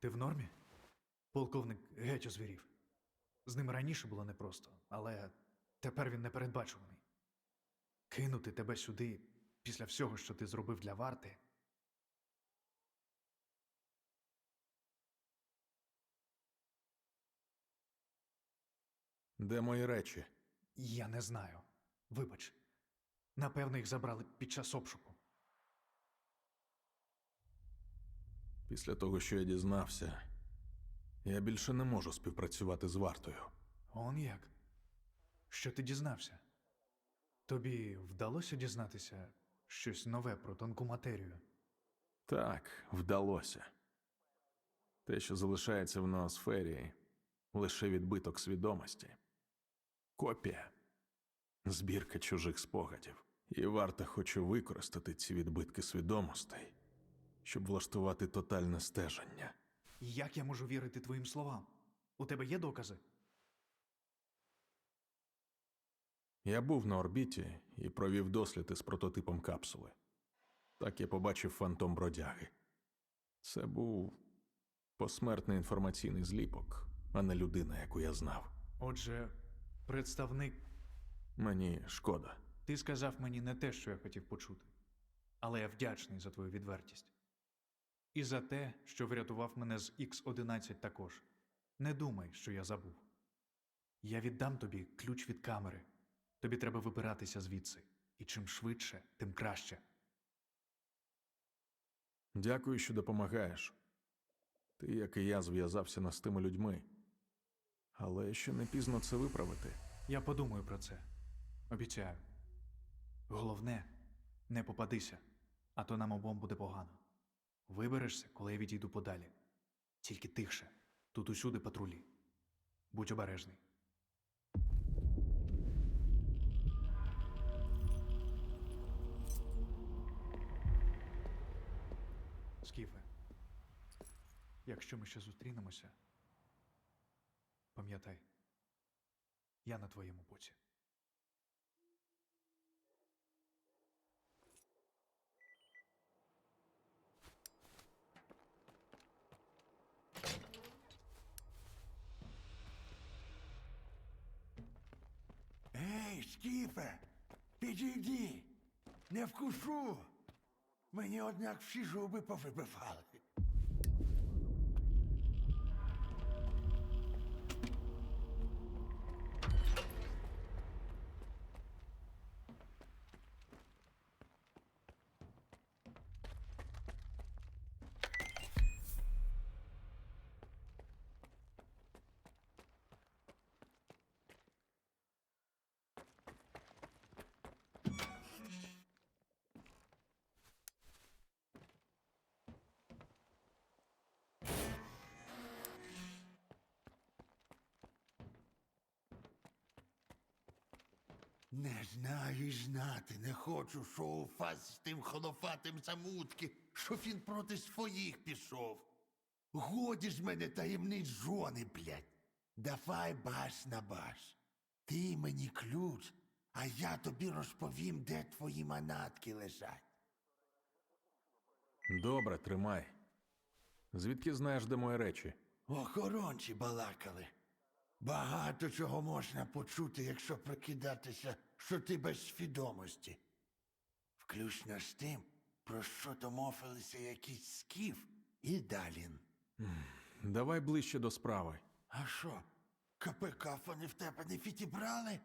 Ти в нормі? Полковник геть озвірів. З ним раніше було непросто, але тепер він непередбачуваний. Кинути тебе сюди після всього, що ти зробив для варти. Де мої речі? Я не знаю. Вибач. Напевно, їх забрали під час обшуку. Після того, що я дізнався, я більше не можу співпрацювати з вартою. Он як? Що ти дізнався? Тобі вдалося дізнатися щось нове про тонку матерію? Так, вдалося. Те, що залишається в ноосфері, лише відбиток свідомості. Копія. Збірка чужих спогадів. І варта хоче використати ці відбитки свідомостей, щоб влаштувати тотальне стеження. Як я можу вірити твоїм словам? У тебе є докази? Я був на орбіті і провів дослід із прототипом капсули. Так я побачив фантом бродяги. Це був посмертний інформаційний зліпок, а не людина, яку я знав. Отже, представник, Мені шкода. ти сказав мені не те, що я хотів почути, але я вдячний за твою відвертість. І за те, що врятував мене з X11 також. Не думай, що я забув. Я віддам тобі ключ від камери. Тобі треба вибиратися звідси. І чим швидше, тим краще. Дякую, що допомагаєш. Ти, як і я, зв'язався з тими людьми. Але ще не пізно це виправити. Я подумаю про це. Обіцяю. Головне, не попадися, а то нам обом буде погано. Виберешся, коли я відійду подалі. Тільки тихше. Тут усюди патрулі. Будь обережний. Скіфе, якщо ми ще зустрінемося, пам'ятай, я на твоєму боці. Скіфе, підійди, не вкушу. Мені однак всі зуби повибивали. Не знаю і знати, не хочу, що у фас з тим холофатим замутки, що він проти своїх пішов. Годі ж мене таємниць жони, блядь. Давай баш на баш. Ти мені ключ, а я тобі розповім, де твої манатки лежать. Добре, тримай. Звідки знаєш, де мої речі? Охоронці балакали. Багато чого можна почути, якщо прикидатися, що ти без свідомості. Включно з тим, про що домовилися якийсь скіф і Далін. Давай ближче до справи. А що, КПК вони в тебе не відібрали?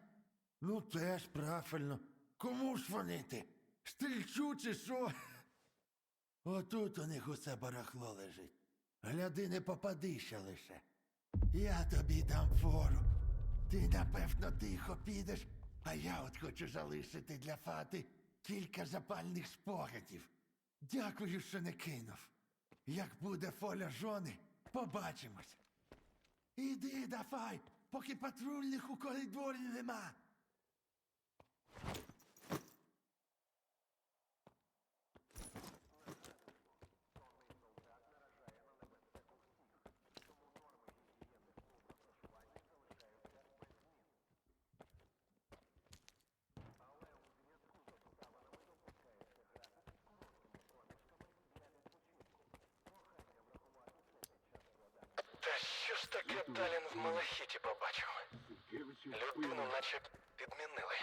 Ну, теж правильно. Кому ж вони ти? Стрільчу чи що? Отут у них усе барахло лежить. Гляди, не попадися лише. Я тобі дам фору. Ти, напевно, тихо підеш, а я от хочу залишити для фати кілька запальних спогадів. Дякую, що не кинув. Як буде фоля жони, побачимось. Іди давай, поки патрульних у коридорі нема. Таке Талін в Малахіті побачив? Людину наче підмінили.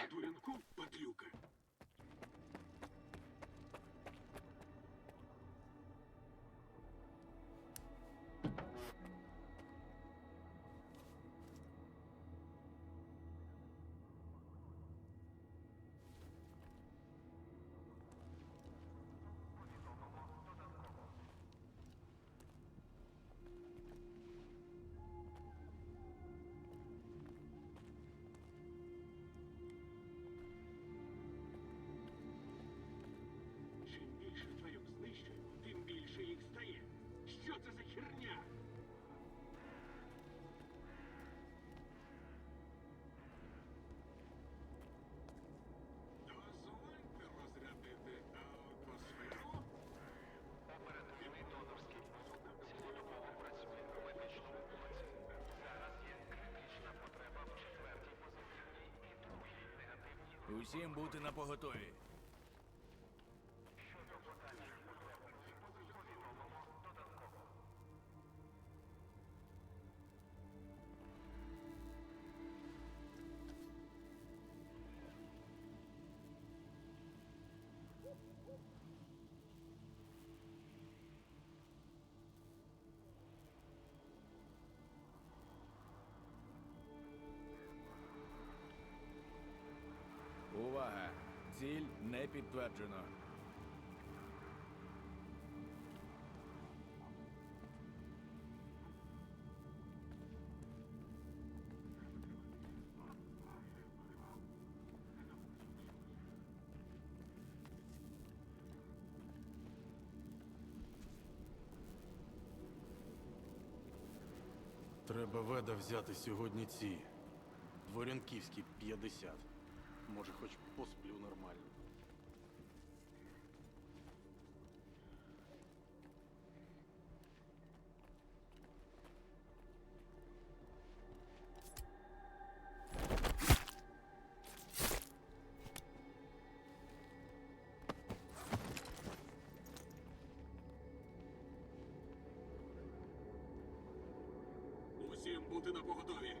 Усім бути на поготові. Увага! Ціль не підтверджено. Треба веда взяти сьогодні ці. Дворянківські 50. Може, хоч посплю нормально. Усім бути на поготові.